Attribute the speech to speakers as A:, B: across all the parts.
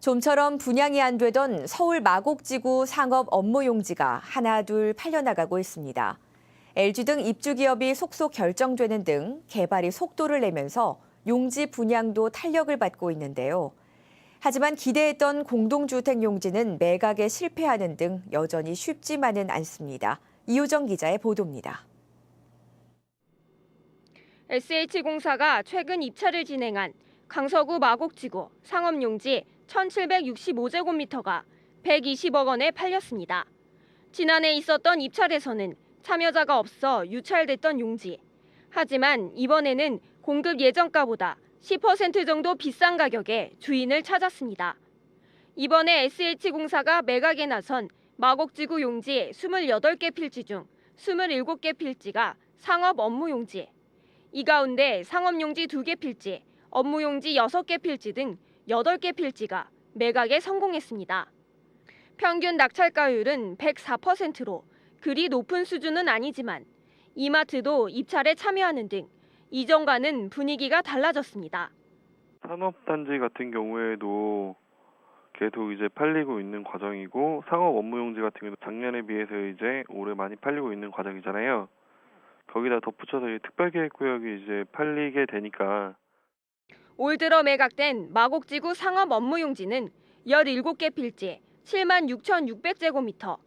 A: 좀처럼 분양이 안 되던 서울 마곡지구 상업 업무 용지가 하나 둘 팔려나가고 있습니다. LG 등 입주 기업이 속속 결정되는 등 개발이 속도를 내면서 용지 분양도 탄력을 받고 있는데요. 하지만 기대했던 공동주택 용지는 매각에 실패하는 등 여전히 쉽지만은 않습니다. 이효정 기자의 보도입니다.
B: SH공사가 최근 입찰을 진행한 강서구 마곡지구 상업용지 1765제곱미터가 120억 원에 팔렸습니다. 지난해 있었던 입찰에서는 참여자가 없어 유찰됐던 용지. 하지만 이번에는 공급 예정가보다 10% 정도 비싼 가격에 주인을 찾았습니다. 이번에 SH공사가 매각에 나선 마곡지구 용지 28개 필지 중 27개 필지가 상업 업무 용지. 이 가운데 상업 용지 2개 필지, 업무 용지 6개 필지 등 8개 필지가 매각에 성공했습니다. 평균 낙찰가율은 104%로 그리 높은 수준은 아니지만 이마트도 입찰에 참여하는 등 이전과는 분위기가 달라졌습니다.
C: 산업단지 같은 경우에도 계속 이제 팔리고 있는 과정이고 상업 업무용지 같은 경우도 작년에 비해서 이제 올해 많이 팔리고 있는 과정이잖아요. 거기다 덧붙여서 이 특별계획구역이 이제 팔리게 되니까
B: 올 들어 매각된 마곡지구 상업 업무용지는 17개 필지 7만 6,600제곱미터.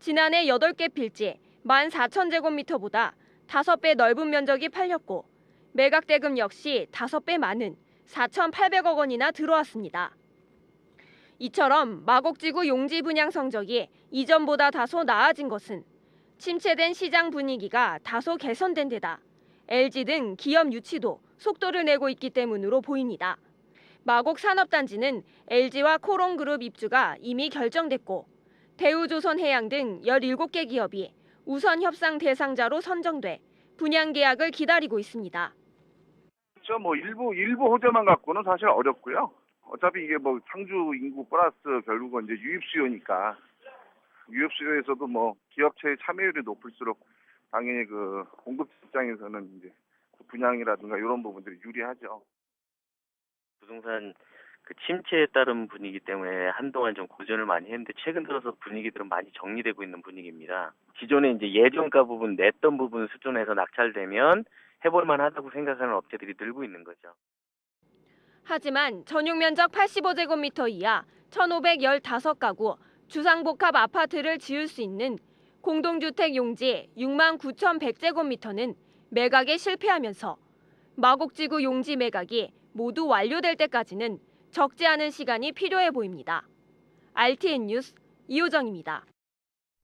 B: 지난해 8개 필지 1만 4,000제곱미터보다 5배 넓은 면적이 팔렸고 매각 대금 역시 5배 많은 4,800억 원이나 들어왔습니다. 이처럼 마곡지구 용지 분양 성적이 이전보다 다소 나아진 것은 침체된 시장 분위기가 다소 개선된 데다 LG 등 기업 유치도 속도를 내고 있기 때문으로 보입니다. 마곡 산업단지는 LG와 코롱그룹 입주가 이미 결정됐고 대우조선해양 등 17개 기업이 우선 협상 대상자로 선정돼 분양 계약을 기다리고 있습니다.
D: 그렇죠. 뭐 일부 일부 호재만 갖고는 사실 어렵고요. 어차피 이게 뭐 상주 인구 플러스 결국은 이제 유입 수요니까 유입 수요에서도 뭐 기업체의 참여율이 높을수록 당연히 그 공급 입장에서는 이제 분양이라든가 이런 부분들이 유리하죠.
E: 부동산 그 침체에 따른 분위기 때문에 한동안 좀 고전을 많이 했는데 최근 들어서 분위기들은 많이 정리되고 있는 분위기입니다. 기존에 이제 예정가 부분 냈던 부분 수준에서 낙찰되면 해볼만 하다고 생각하는 업체들이 늘고 있는 거죠.
B: 하지만 전용 면적 85제곱미터 이하 1,515가구 주상복합 아파트를 지을 수 있는 공동주택 용지 6만 9,100제곱미터는 매각에 실패하면서 마곡지구 용지 매각이 모두 완료될 때까지는 적지 않은 시간이 필요해 보입니다. RTN 뉴스 이호정입니다.